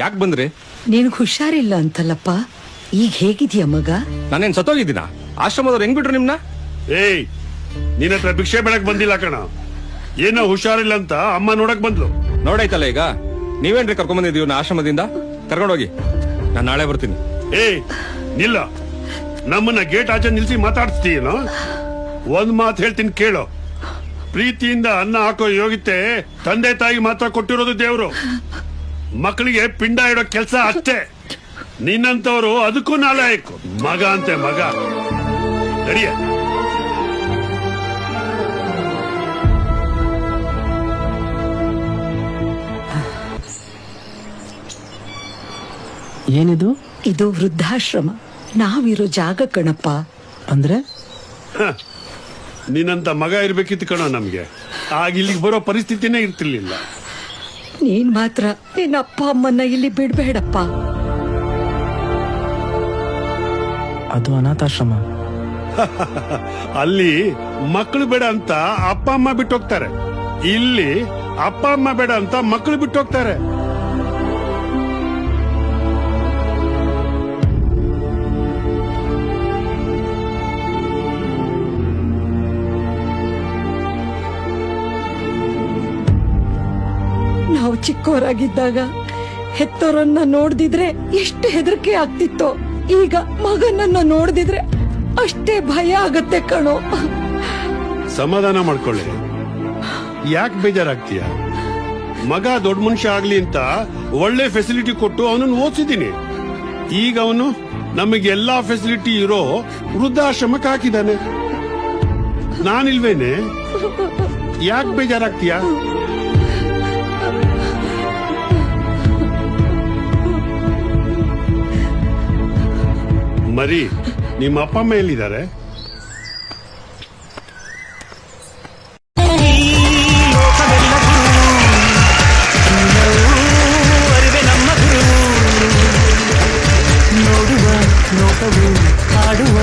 ಯಾಕೆ ಬಂದ್ರಿ? ನೀನು ಹುಷಾರಿಲ್ಲ ಅಂತಲ್ಲಪ್ಪ. ಈಗ ಹೇಗಿದೀಯ ಮಗ? ನಾನೇನ್ ಸತ್ತೋಗಿದ್ದೀನ? ಆಶ್ರಮದವ್ರು ಹೆಂಗ್ ಬಿಟ್ರು ನಿಮ್ನ? ಏಯ್ ನಿನ್ನ ಹತ್ರ ಭಿಕ್ಷೆ ಬೆಳಕ್ ಬಂದಿಲ್ಲ ಕಣ. ಏನೋ ಹುಷಾರಿಲ್ಲ ಅಂತ ಅಮ್ಮ ನೋಡಕ್ ಬಂದ್ಲು. ನೋಡಾಯ್ತಲ್ಲ ಈಗ? ನೀವೇನ್ರಿ ಕರ್ಕೊಂಡ್ ಬಂದಿದ್ದೀವಿ ಆಶ್ರಮದಿಂದ? ಕರ್ಕೊಂಡೋಗಿ. ನಾನು ನಾಳೆ ಬರ್ತೀನಿ. ಏಯ್ ನಿಲ್ಲ. ನಮ್ಮನ್ನ ಗೇಟ್ ಆಚೆ ನಿಲ್ಸಿ ಮಾತಾಡ್ಸ್ತೀಯೇನೋ? ಒಂದ್ ಮಾತು ಹೇಳ್ತೀನಿ ಕೇಳು. ಪ್ರೀತಿಯಿಂದ ಅನ್ನ ಹಾಕೋ ಯೋಗಿತೆ ತಂದೆ ತಾಯಿ ಮಾತ್ರ ಕೊಟ್ಟಿರೋದು ದೇವ್ರು. ಮಕ್ಕಳಿಗೆ ಪಿಂಡ ಇಡೋ ಕೆಲಸ ಅಷ್ಟೇ. ನಿನ್ನಂತವ್ರು ಅದಕ್ಕೂ ನಾಲಾಯಕು ಮಗ ಅಂತೆ ಮಗ. ನಡಿಯ. ಏನಿದು? ಇದು ವೃದ್ಧಾಶ್ರಮ. ನಾವಿರೋ ಜಾಗ ಕಣಪ್ಪ. ಅಂದ್ರೆ? ನಿನ್ನಂತ ಮಗ ಇರ್ಬೇಕಿತ್ತು ಕಣೋ ನಮ್ಗೆ. ಆಗ ಇಲ್ಲಿಗೆ ಬರೋ ಪರಿಸ್ಥಿತಿನೇ ಇರ್ತಿರ್ಲಿಲ್ಲ. ನೀನ್ ಮಾತ್ರ ನಿನ್ನ ಅಪ್ಪ ಅಮ್ಮನ್ನ ಇಲ್ಲಿ ಬಿಡ್ಬೇಡಪ್ಪ. ಅದು ಅನಾಥಾಶ್ರಮ. ಅಲ್ಲಿ ಮಕ್ಕಳು ಬೇಡ ಅಂತ ಅಪ್ಪ ಅಮ್ಮ ಬಿಟ್ಟು ಹೋಗ್ತಾರೆ. ಇಲ್ಲಿ ಅಪ್ಪ ಅಮ್ಮ ಬೇಡ ಅಂತ ಮಕ್ಕಳು ಬಿಟ್ಟು ಹೋಗ್ತಾರೆ. ನಾವು ಚಿಕ್ಕವರಾಗಿದ್ದಾಗ ಹೆತ್ತೋರನ್ನ ನೋಡ್ದಿದ್ರೆ ಎಷ್ಟು ಹೆದರಿಕೆ ಆಗ್ತಿತ್ತೋ, ಈಗ ಮಗನನ್ನ ನೋಡ್ದಿದ್ರೆ ಅಷ್ಟೇ ಭಯ ಆಗತ್ತೆ ಕಣೋ. ಸಮಾಧಾನ ಮಾಡ್ಕೊಳ್ಳಿ. ಯಾಕೆ ಬೇಜಾರಾಗ್ತೀಯ? ಮಗ ದೊಡ್ಡ ಮನುಷ್ಯ ಆಗ್ಲಿ ಅಂತ ಒಳ್ಳೆ ಫೆಸಿಲಿಟಿ ಕೊಟ್ಟು ಅವನನ್ನ ಓದಿಸಿದೀನಿ ಈಗ ಅವನು ನಮಗೆ ಎಲ್ಲಾ ಫೆಸಿಲಿಟಿ ಇರೋ ವೃದ್ಧಾಶ್ರಮಕ್ಕೆ ಹಾಕಿದ್ದಾನೆ. ನಾನಿಲ್ವೇನೆ? ಯಾಕೆ ಬೇಜಾರಾಗ್ತೀಯ? ಮರಿ ನಿಮ್ಮ ಅಪ್ಪ ಅಮ್ಮ ಎಲ್ಲಿದ್ದಾರೆ? ನೋಡುವ ಆಡುವ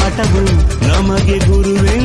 ಆಟವು ನಮಗೆ ಗುರುವೆ